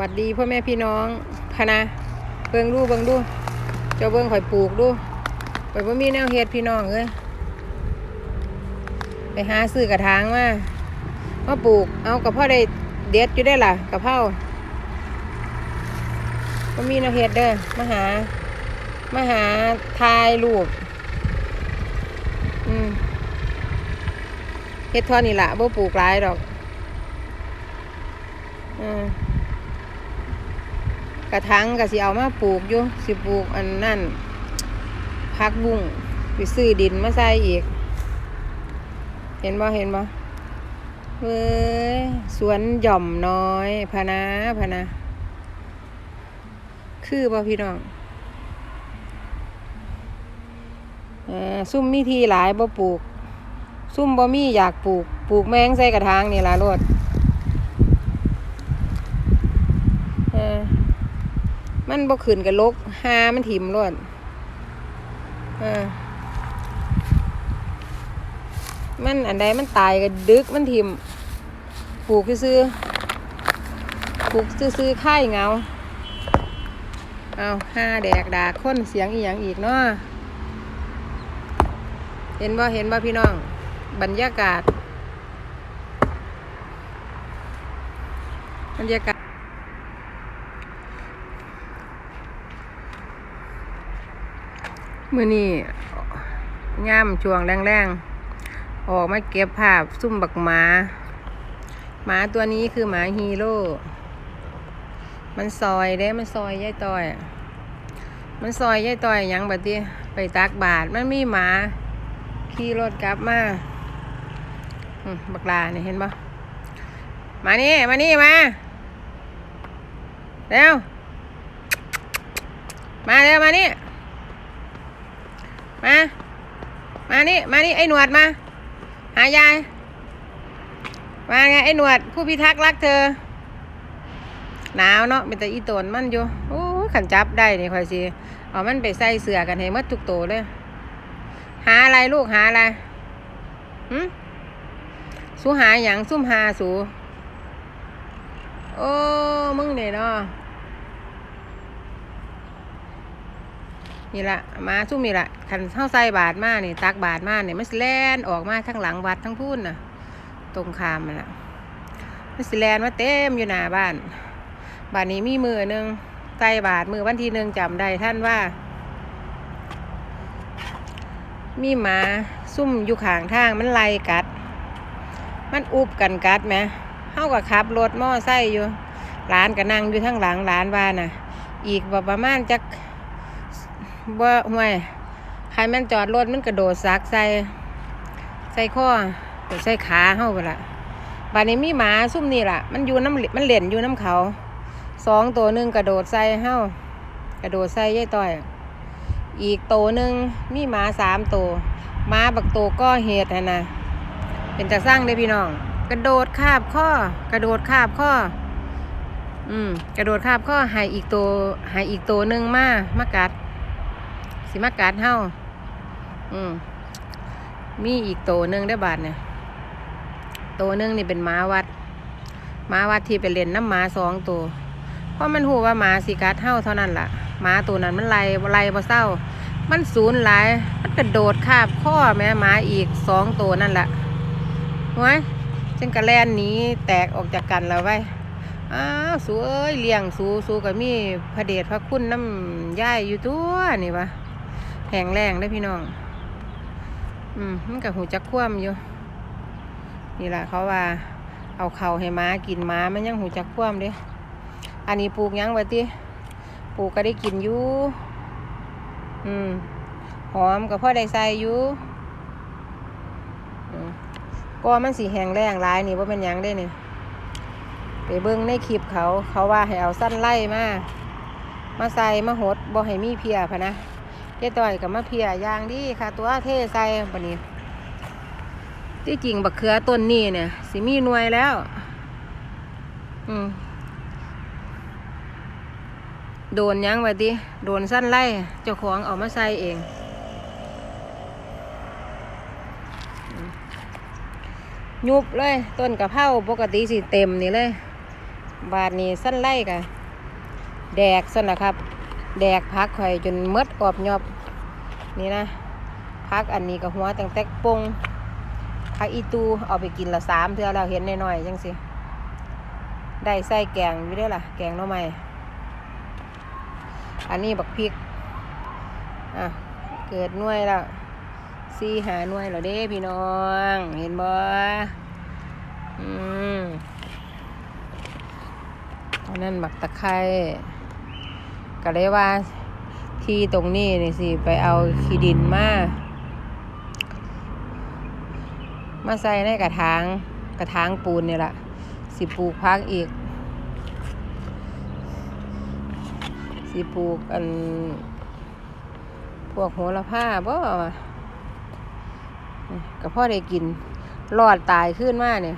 หวัดดีพ่อแม่พี่น้องพนะเบิ่งดูเบิ่งดู เจ้าเบิ่งข่อยปลูกดูข่อยบ่มีแนวเฮ็ดพี่น้องเอ้ยไปหาซื้อกระถางมามาปลูก เอากระเพาะได้เด็ดอยู่ได้ล่ะกระเพราบ่มีแนวเฮ็ดเด้อมาหามาหาทายรูปอืมเฮ็ดเทอนี่ล่ะบ่ปลูกหลายดอก อืม กระถางก็สิเอามาปลูกอยู่สิปลูกอันนั่นพักบุ้งไปซื้อดินมาใส่อีก เห็นบ่เห็นบ่เว้ยสวนหย่อมน้อยพะนะพะนะ คือบ่พี่น้องซุ่มมีทีหลายบ่ปลูก ซุ่มบ่มีอยากปลูก ปลูกแมงใส่กระถางนี่ล่ะโลดเออ มันบ่ขึ้นกับลกหามันถิ่มรวดเออมันอันใดมันตายก็ดึกมันถิมปลูกซื้อปลูกซื้อๆค่ายเงาเอาห้าแดกดาค้นเสียงอีหยังอีกเนาะเห็นบ่เห็นบ่พี่น้อง บรรยากาศ บรรยากาศ มื่อนี้ย่ำช่วงแรงๆ ออกมาเก็บภาพซุ่มบักหมา หมาตัวนี้คือหมาฮีโร่ มันซอยเด้ มันซอยย่ายต่อย มันซอยย่ายต่อยยังบัดนี้ไปตักบาทมันมีหมา ขี่รถกลับมาบักลาเนี่ยเห็นปะมานี่ มานี่ มา เร็ว มาเร็ว มานี่ มา มานี่ มานี่ไอ้หนวดมา หายาย มาไงไอ้หนวด ผู้พิทักษ์รักเธอ หนาวเนาะเป็นแต่อีตนมันอยู่ โอ้ขันจับได้นี่ค่อยสิเอามันไปใส่เสื้อกันให้มัดทุกโตเลย หาอะไรลูกหาอะไรหึสูหาหยังซุ่มหาสู โอ้ มึงเนี่ยเนาะ นี่ละมาซุ่มนี่ละคันเข้าใส่บาทมานี่ตักบาทมาเนี่ยมันสิแลนออกมาทั้งหลังวัดทั้งพูนน่ะ ตรงคามมันละมันสิแลนมาเต็มอยู่หน้าบ้านบานนี้มีมือหนึ่งใส่บาทมือวันที่หนึ่งจำได้ท่านว่า มีหมาซุ่มอยู่ข้างทางมันไล่กัด มันอุบกันกัดไหมเฮากับขับรถมอไซค์อยู่ร้านก็นั่งอยู่ทั้งหลังร้านว่าน่ะ อีกบประมาณจัก บ่ห่วยใครมันจอดรถมันกระโดดซักใส่ใส่ข้อใส่ขาเฮาไปละบานนี้มีหมาซุ่มนี่ล่ะ มันอยู่น้ำมันเหล่นอยู่น้ำเขาสองตัวหนึ่งกระโดดใส่เฮากระโดดใส่ยายต้อย อีกตัวหนึ่งมีหมาสามตัวหมาบักตัวก็เหตุนะนะเป็นจะสร้างได้พี่น้อง กระโดดคาบข้อ กระโดดคาบข้อ อืม กระโดดคาบข้อหายอีกตัวหายอีกตัวหนึ่งมามากัด สิมากัดเฮาอืมมีอีกโตวหนึงได้บาทเนี่ยโตวหนึงนี่เป็นหมาวัดหมาวัดที่ไปเล่นน้ำหมาสองตัวเพราะมันหูว่าหมาสิกัดเฮาเท่านั้นล่ะหมาตัวนั้นมันไล่ไล่บ่เศร้า มันสูญหลาย มันกระโดดคาบข้อแม่หมาอีกสองตัวนั่นแหละไว้จึงกระแลนหนี้แตกออกจากกันแล้วไว้ยอ้าวสูเอ้ยเลี้ยงสูสูก็มีพระเดชพระคุณน้ำย่ายอยู่ตัวนี่วะ แข็งแรงได้พี่น้อง อืมมันกับหูจักคว่ำอยู่ นี่แหละเขาว่า เอาเข่าให้ม้ากินม้ามันยังหูจักคว่ำเด้อันนี้ปลูกยังไวะติปลูกก็ได้กินอยู่ อืม หอมกับพ่อได้ใส่อยู่ก็มันสีแห้งแรงหลายนี่ว่าเป็นยังได้นี่ไปเบิ้งในคลิปเขาเขาว่าให้เอาสั้นไล่มา มาใส่มาหดบ่ให้มีเพียพะนะ เจ๊ต่อยกับมะเพียยางดีค่ะ ตัวเทใส่ปะนี้ที่จริงบักเขือต้นนี้เนี่ยสิมีหน่วยแล้ว อืมโดนยังไว้ดิโดนสั้นไล่เจ้าของเอามาใส่เองยุบเลยต้นกะเพราปกติสิเต็มนี่เลย บาทนี้สั้นไล่กะแดกส่วนนะครับ แดกพักข่อยจนมดออบยอบนี่นะพักอันนี้กับหัวแตงแตกปงพักอีตูเอาไปกินละสามเทื่อแล้วเห็นน้อยๆจังสิได้ใส่แกงอยู่ได้ล่ะ แกงน่อไม้อันนี้บักพริกอะเกิดน่วยแล้วสี่หาหน่วยแล้วเด้พี่น้อง เห็นบ่อืมอันนั้นบักตะไคร้ ก็เลยว่าที่ตรงนี้นี่สิไปเอาขี้ดินมา มาใส่ในกระถางกระถางปูนนี่แหละสิปลูกพักอีก สิปลูกอัน พวกโหระพาบ่กับพ่อได้กินรอดตายขึ้นมาเนี่ย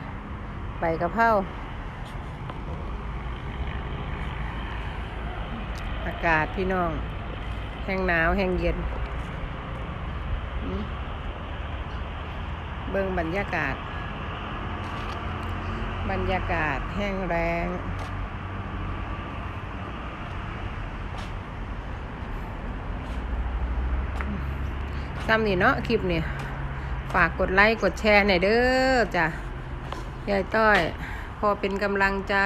ใบกระเพรา อากาศพี่น้อง แห้งหนาวแห้งเย็น เบิ่งบรรยากาศ บรรยากาศแห้งแรงซ้ำนี่เนาะคลิปนี่ฝากกดไลค์กดแชร์หน่อยเด้อจ้ะยายต้อย พอเป็นกำลังใจ